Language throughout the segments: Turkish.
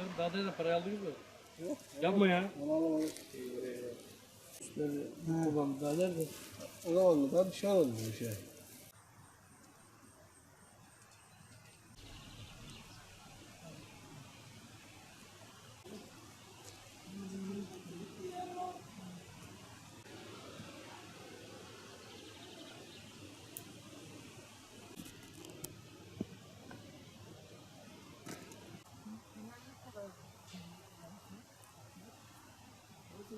Sen daha da parayı aldınız mı? Yok. Yapma ya. Onu alamadık. Babam daha nerede? Alamadım. Daha bir şey alamadım bir şey.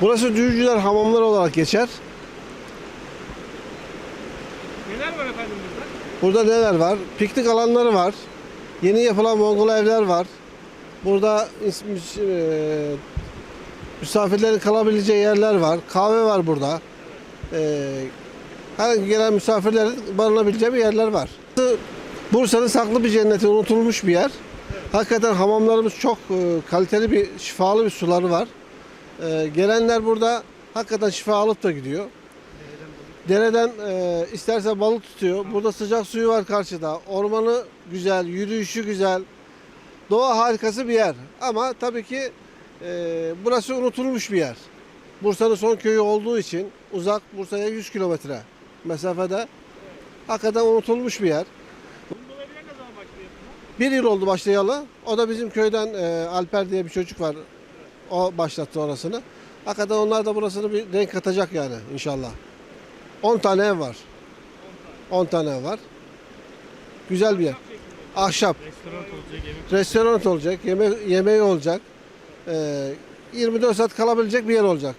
Burası Düğücüler Hamamlar olarak geçer. Neler var efendim burada? Burada neler var? Piknik alanları var. Yeni yapılan Mongol evler var. Burada e, misafirlerin kalabileceği yerler var. Kahve var burada. E, herhangi gelen misafirlerin barınabileceği bir yerler var. Bursa'nın saklı bir cenneti, unutulmuş bir yer. Hakikaten hamamlarımız çok e, kaliteli bir, şifalı bir suları var. E, gelenler burada hakikaten şifa alıp da gidiyor. Dereden e, isterse balık tutuyor. Burada sıcak suyu var karşıda. Ormanı güzel, yürüyüşü güzel. Doğa harikası bir yer. Ama tabii ki e, burası unutulmuş bir yer. Bursa'nın son köyü olduğu için uzak Bursa'ya 100 kilometre mesafede. Hakikaten unutulmuş bir yer. Bir yıl oldu başlayalı. O da bizim köyden e, Alper diye bir çocuk var. O başlattı orasını. Hakikaten onlar da burasını bir renk katacak yani inşallah. 10 tane ev var. 10 tane ev var. Güzel bir yer. Ahşap. Restoran olacak, yemek Restoran olacak, yeme yemeği olacak. E, 24 saat kalabilecek bir yer olacak.